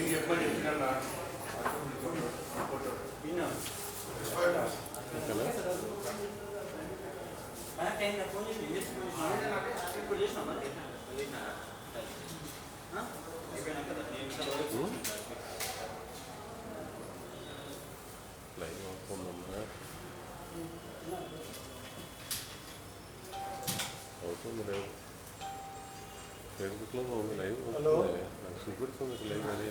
నీకు చెప్పండి ఎందుకన్నా ఫోటో లైవ్ అవుతుందమ్మా అవుతుంది లైవ్ ఫేస్బుక్లో ఉంది లైవ్ అవుతుంది నాకు చూపెడుతుంది లైవ్ అది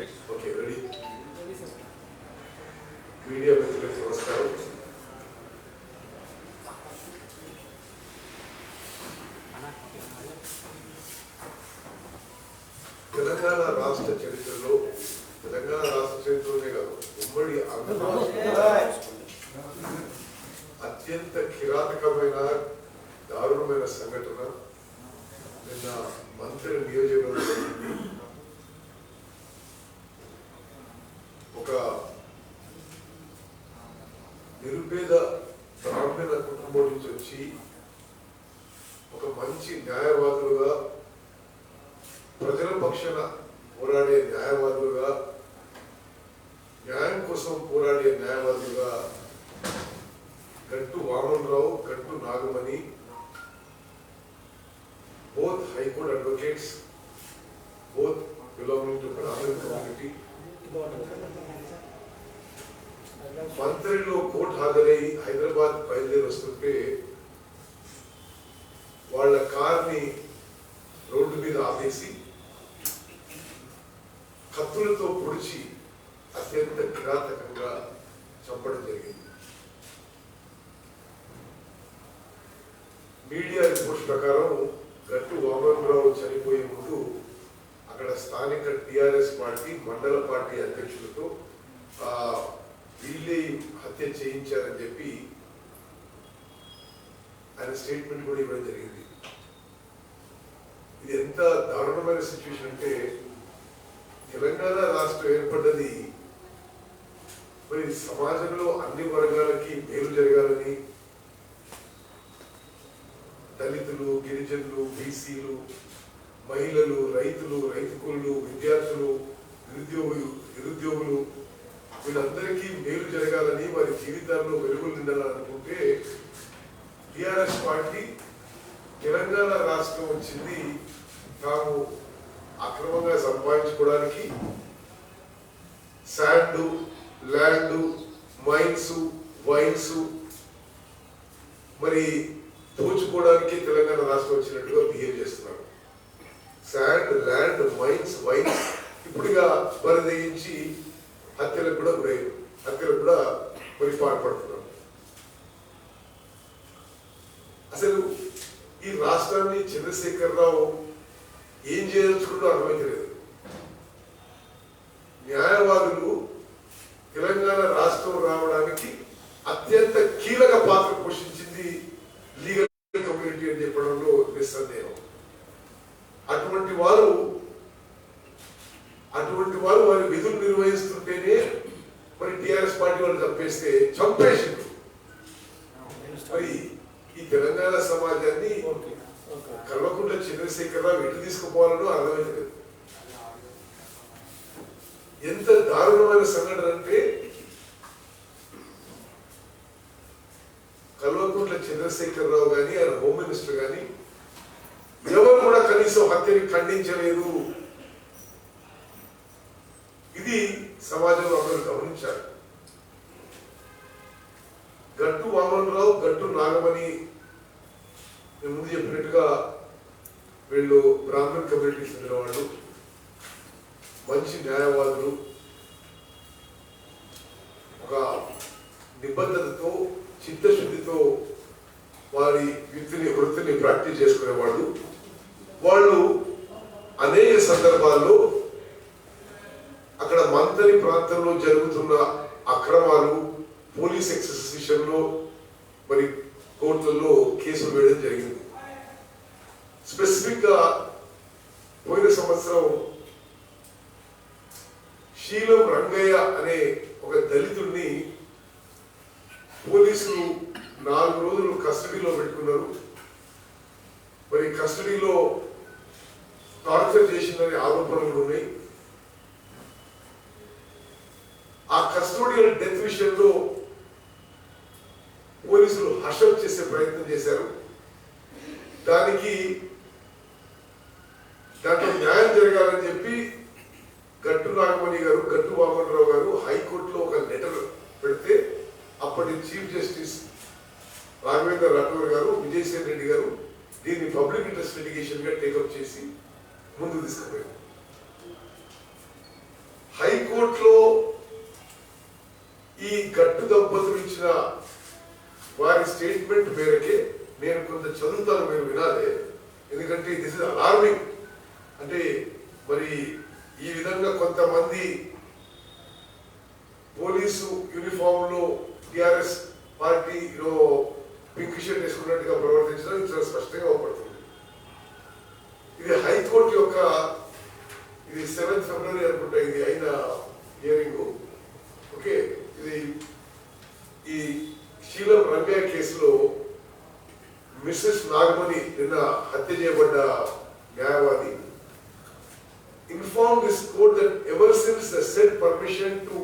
Okay, ready? Media with left was out. మీద కుటుంబం నుంచి వచ్చి ఒక మంచి న్యాయవాదులుగా ప్రజల పక్షాన పోరాడే న్యాయవాదులుగా న్యాయం కోసం పోరాడే న్యాయవాదులుగా Gattu Vamanarao Gattu Nagamani both high court advocates both belonging to Brahmin community మంత్రిలో court హాజరై హైదరాబాద్ బయలుదేరి వస్తుంటే వాళ్ళ కార్ని రోడ్డు మీద ఆపేసి కత్తులతో పొడిచి అత్యంత కిరాతకంగా చంపడం జరిగింది. మీడియా రిపోర్ట్స్ ప్రకారం గట్టు వామనరావు చనిపోయే ముందు అక్కడ స్థానిక టిఆర్ఎస్ పార్టీ మండల పార్టీ అధ్యక్షులతో వీళ్ళే హత్య చేయించారని చెప్పి ఆయన స్టేట్మెంట్ కూడా ఇవ్వడం జరిగింది. ఇది ఎంత దారుణమైన సిచ్యువేషన్ అంటే తెలంగాణ రాష్ట్రం ఏర్పడ్డది మరి సమాజంలో అన్ని వర్గాలకి మేలు జరగాలని దళితులు గిరిజనులు బీసీలు మహిళలు రైతులు రైతు కూలీలు విద్యార్థులు నిరుద్యోగులు నిరుద్యోగులు వీళ్ళందరికీ మేలు జరగాలని వారి జీవితాల్లో వెలుగులు నిండాలనుకుంటే టిఆర్ఎస్ పార్టీ తెలంగాణ రాష్ట్రం వచ్చింది. తాము అక్రమంగా సంపాదించుకోవడానికి శాండ్ ల్యాండ్ మైన్స్ వైన్స్ మరి దోచుకోవడానికి తెలంగాణ రాష్ట్రం వచ్చినట్టుగా బిహేవ్ చేస్తున్నారు. శాండ్ ల్యాండ్ మైన్స్ వైన్స్ ఇప్పుడుగా పరిదయించి హత్యలకు కూడా గురయ్యారు హత్యలకు కూడా మరి పాల్పడుతున్నారు. అసలు ఈ రాష్ట్రాన్ని చంద్రశేఖర్ రావు ఏం చేయదలుచుకుంటూ అర్థమైతలేదు న్యాయవాదులు తెలంగాణ రాష్ట్రం రావడానికి అత్యంత కీలక పాత్ర పోషించింది లీగల్ కమ్యూనిటీ అని చెప్పడంలో నిస్సందేహం అటువంటి వారు అటువంటి వారు వారి విధులు నిర్వహిస్తుంటేనే మరి టిఆర్ఎస్ పార్టీ చంపేసిండ్రు. మరి ఈ తెలంగాణ సమాజాన్ని కల్వకుంట్ల చంద్రశేఖరరావు ఎటు తీసుకుపోవాలనో అర్థమైతలేదు. ఎంత దారుణమైన సంఘటన అంటే కల్వకుంట్ల చంద్రశేఖరరావు గాని ఆయన హోమ్ మినిస్టర్ గాని ఎవరు కూడా కనీసం హత్యని ఖండించలేదు. ఇది సమాజంలో అందరూ గమనించారు గట్టు వామనరావు గట్టు నాగమణి. నేను ముందు చెప్పినట్టుగా వీళ్ళు బ్రాహ్మణ్ కమ్యూనిటీకి చెందిన వాళ్ళు మంచి న్యాయవాదులు. ఒక నిబద్ధతతో చిత్తశుద్ధితో వారి వృత్తిని వృత్తిని ప్రాక్టీస్ చేసుకునేవాళ్ళు వాళ్ళు అనేక సందర్భాల్లో అక్కడ మంతరి ప్రాంతంలో జరుగుతున్న అక్రమాలు పోలీస్ ఎక్సెస్ విషయంలో మరి కోర్టుల్లో కేసులు వేయడం జరిగింది. స్పెసిఫిక్గా పోయిన సంవత్సరం శీలం రంగయ్య అనే ఒక దళితుడిని పోలీసులు నాలుగు రోజులు కస్టడీలో పెట్టుకున్నారు. మరి కస్టడీలో టార్చర్ చేసిందనే ఆరోపణలు ఉన్నాయి. ఆ కస్టోడియల్ డెత్ విషయంలో పోలీసులు హర్షం చేసే ప్రయత్నం చేశారు. దానికి దాంట్లో న్యాయం జరగాలని చెప్పి గట్టు నాగమణి గారు గట్టు వామనరావు గారు హైకోర్టులో ఒక లెటర్ పెడితే అప్పటి చీఫ్ జస్టిస్ రాఘవేంద్ర రాఠోర్ గారు విజయసేన్ రెడ్డి గారు దీన్ని పబ్లిక్ ఇంట్రెస్ట్ లిటిగేషన్గా టేకప్ చేసి ముందు తీసుకుపోయారు. హైకోర్టులో ఈ గట్టు దంపతులు ఇచ్చిన వారి స్టేట్మెంట్ మేరకే నేను కొంత చదువుతాను మీరు వినాలి. ఎందుకంటే దిస్ ఇస్ అలార్మింగ్ అంటే మరి ఈ విధంగా కొంతమంది పోలీసు యూనిఫామ్లో టిఆర్ఎస్ పార్టీలో పింక్ షర్ట్ వేసుకున్నట్టుగా ప్రవర్తించడం చాలా స్పష్టంగా అవపడుతుంది. మిస్సెస్ నాగమణి నిన్న హత్య చేయబడ్డ న్యాయవాది informed this court that ever since the said permission to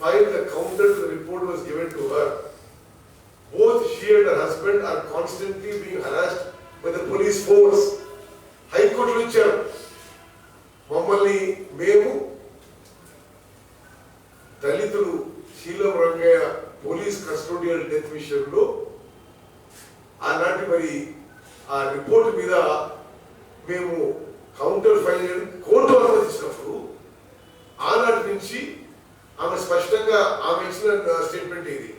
file the counter to the report was given to her, both she and her husband are constantly being harassed by the police force. హైకోర్టులు ఇచ్చారు మమ్మల్ని మేము దళితులు Seelam Rangaiah police custodial death విషయంలో ఆమె స్పష్టంగా ఆమె ఇచ్చిన statement ఇది.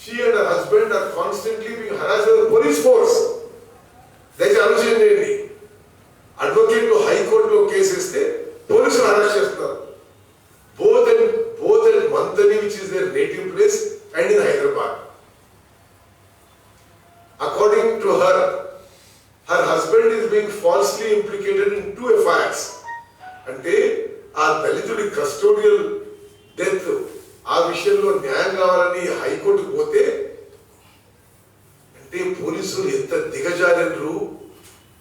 She and her husband are constantly be harass police force దయచేసి ఆలోచన చేయండి అడ్వకేట్లు పోలీసులు ఎంత దిగజారినరు?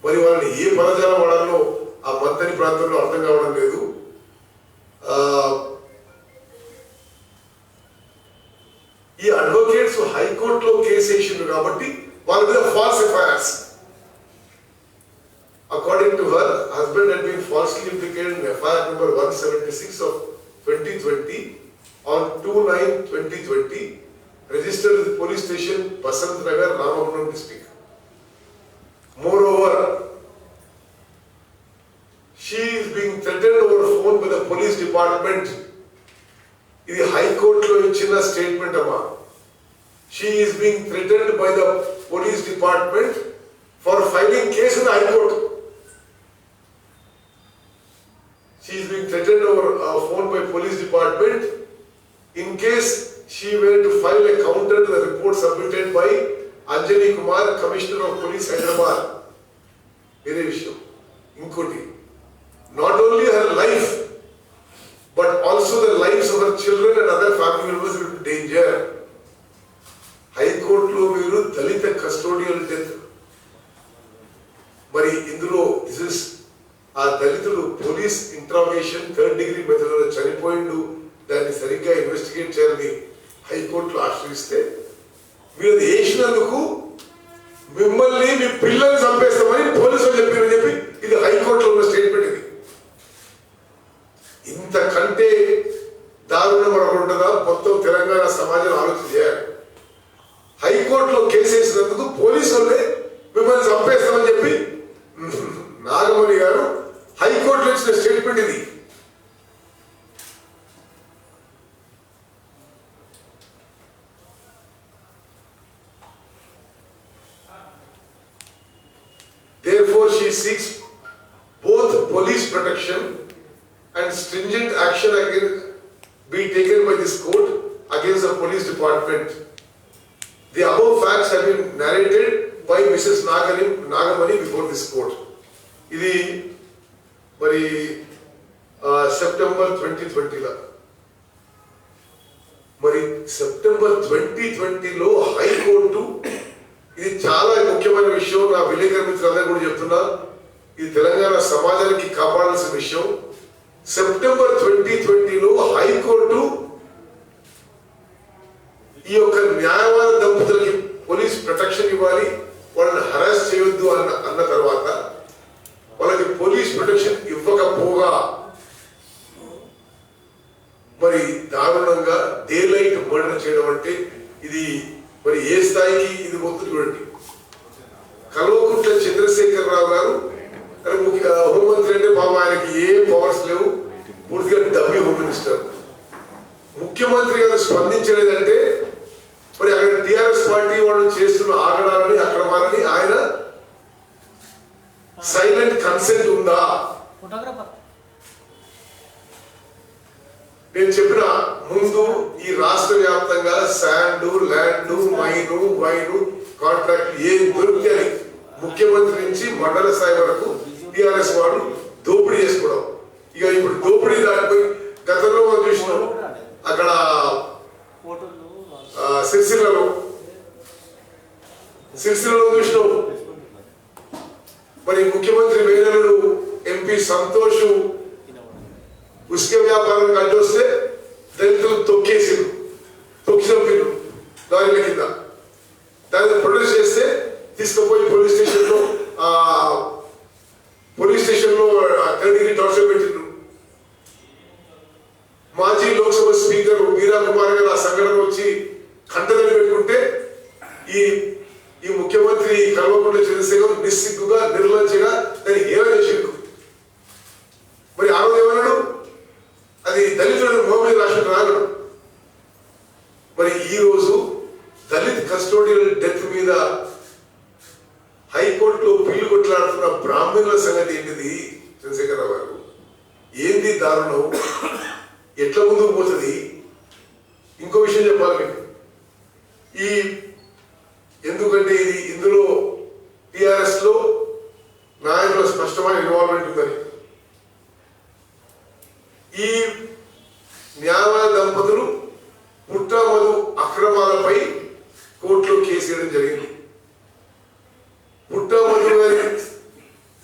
మరి వాళ్ళని ఏ పదజాలం వాడాలో ఆ మంతని ప్రాంతంలో అర్థం కావడం లేదు. Police department. ఇది హైకోర్టులో ఇచ్చిన స్టేట్మెంట్ అమ్మా she is being threatened by the police department for filing case in high court She is being threatened over a phone by police department in case she were to file a counter to the report submitted by Anjani Kumar, Commissioner of Police Hyderabad. వేరే విషయం ఇంకోటి not only her life but also the lives of her children and other family members will danger హైకోర్టులో మీరు దళిత custodial death మరి ఇందులో this is ఆ దళితుడు police interrogation third degree మెథడ్లో చనిపోయిండు దాన్ని సరిగ్గా ఇన్వెస్టిగేట్ చేయాలని హైకోర్టులో ఆశ్రయిస్తే మీరు అది వేసినందుకు మిమ్మల్ని మీ పిల్లల్ని చంపేస్తామని పోలీసులు చెప్పిన చెప్పి ఇది హైకోర్టులో ఉన్న స్టేట్మెంట్ ఇది ఇంతకంటే దారుణం మరొకటి ఉంటుందా మొత్తం తెలంగాణ సమాజం ఆలోచన చేయాలి హైకోర్టులో కేసు వేసినందుకు పోలీసు వాళ్ళే మిమ్మల్ని చంపేస్తామని చెప్పి నాగమణి గారు హైకోర్టులో ఇచ్చిన స్టేట్మెంట్ ఇది Therefore, she seeks both police protection and stringent action against be taken by this court against the police department. The above facts have been narrated by Mrs. Nagani, Nagamani before this court. ఇది మరి September twenty ట్వంటీలో మరి September twenty ట్వంటీలో high court ఇది చాలా ముఖ్యమైన విషయం. నా విలేకరు మిత్రులందరూ కూడా చెప్తున్నా ఇది తెలంగాణ సమాజానికి కాపాడాల్సిన విషయం. సెప్టెంబర్ ట్వంటీ ట్వంటీలో హైకోర్టు ఈ యొక్క న్యాయవాద దంపతులకి పోలీస్ ప్రొటెక్షన్ ఇవ్వాలి వాళ్ళని హరాస్ చేయొద్దు అన్న అన్న తర్వాత వాళ్ళకి పోలీస్ ప్రొటెక్షన్ ఇవ్వకపోగా మరి దారుణంగా డే లైట్ మర్డర్ చేయడం అంటే ఇది మరి ఏ స్థాయికి ఇది పోతుంది చూడండి. కల్వకుంట్ల చంద్రశేఖర్ రావు గారు ముఖ్య హోంమంత్రి అంటే పాపం ఆయనకి ఏ పవర్స్ లేవు. పూర్తిగా డబ్బి హోమ్ మినిస్టర్. ముఖ్యమంత్రి గారు స్పందించలేదంటే మరి అక్కడ టిఆర్ఎస్ పార్టీ వాళ్ళు చేస్తున్న ఆగడాలని అక్రమాలని ఆయన సైలెంట్ కన్సెంట్ ఉందా? నేను చెప్పిన ముందు రాష్ట్ర వ్యాప్తంగా sand land mine wine contract ఏమి దొరికితే ముఖ్యమంత్రి నుంచి మండల స్థాయి వరకు టిఆర్ఎస్ వాడు దోపిడీ చేసుకోవడం. ఇక ఇప్పుడు దోపిడీ దాటిపోయి గతంలో మనం చూసినాం అక్కడ సిరిసిల్లలో సిరిసిల్లలో చూసినాం. మరి ముఖ్యమంత్రి వేణుడు ఎంపీ సంతోష్ ఉసుక వ్యాపారం కట్టొస్తే Eu toquei assim, మరి ఈ రోజు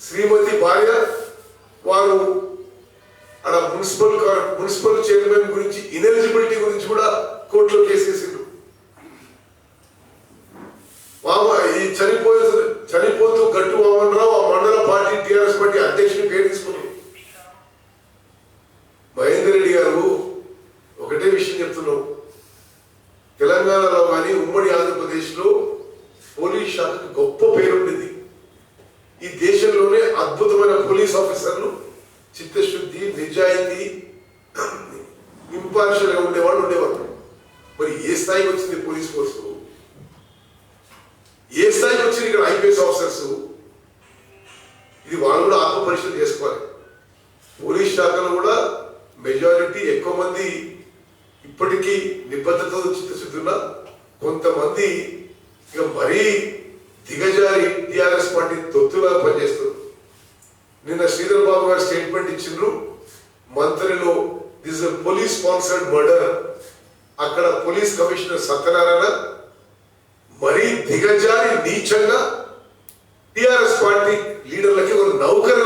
శ్రీమతి భార్య వారు అక్కడ మున్సిపల్ మున్సిపల్ చైర్మన్ గురించి ఇనెలిజిబిలిటీ గురించి కూడా కోర్టులో కేసేసిండ్రు మామ ఈ చనిపోయే చనిపోతూ గట్టు వామనరావు ఆ మండల పార్టీ టీఆర్ఎస్ పార్టీ అధ్యక్షుని పేరు తీసుకున్నాడు మహేందర్ రెడ్డి గారు ఒకటే విషయం చెప్తున్నావు తెలంగాణలో కానీ ఉమ్మడి ఆంధ్రప్రదేశ్లో పోలీస్ శాఖకు గొప్ప పేరుండింది ఈ దేశ పోలీస్ ఆఫీసర్లు చిత్తశుద్ధి నిజాయితీ ఇంపార్షల్గా ఉండేవాళ్ళు ఉండేవాళ్ళు. మరి ఏ స్థాయికి వచ్చింది పోలీస్ ఫోర్స్? ఏ స్థాయికి వచ్చింది ఇక్కడ ఐపీఎస్ ఆఫీసర్స్? ఇది వాళ్ళు కూడా ఆత్మ పరిశీలన చేసుకోవాలి. పోలీస్ శాఖలో కూడా మెజారిటీ ఎక్కువ మంది ఇప్పటికీ నిబద్ధతతో చిత్తశుద్ధున్న కొంతమంది ఇక మరీ దిగజారి టీఆర్ఎస్ పార్టీ తొత్తులా పనిచేస్తుంది. నిన్న శ్రీధర్ బాబు గారు స్టేట్మెంట్ ఇచ్చిండ్రు. మంత్రిలో దిస్ పోలీస్ స్పాన్సర్డ్ మర్డర్. అక్కడ పోలీస్ కమిషనర్ సత్యనారాయణ మరీ దిగజారి నీచంగా టిఆర్ఎస్ పార్టీ లీడర్లకి ఒక నౌకర్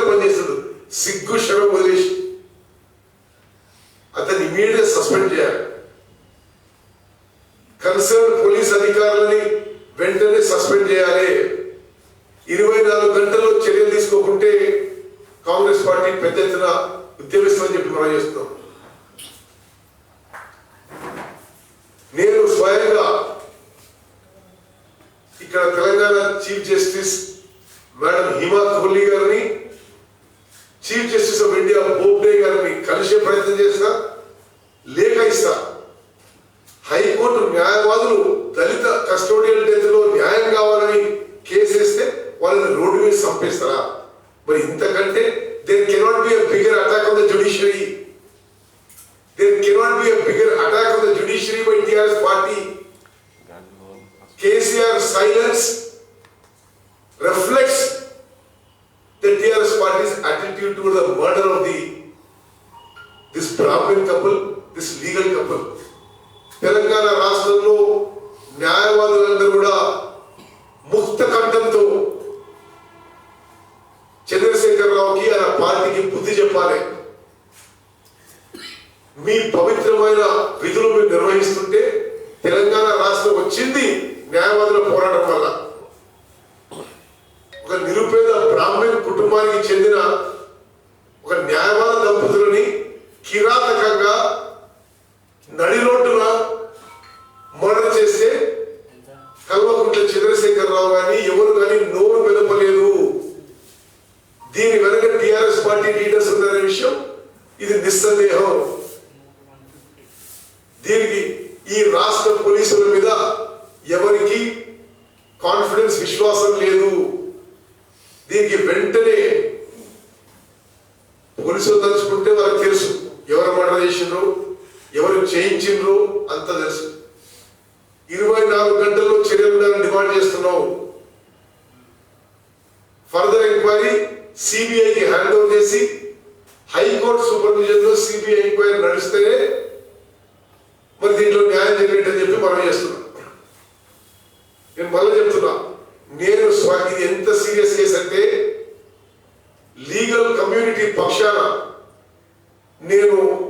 agora మీ పవిత్రమైన విధులు మీరు నిర్వహిస్తుంటే తెలంగాణ రాష్ట్రం వచ్చింది న్యాయవాదుల పోరాటం వల్ల. Nero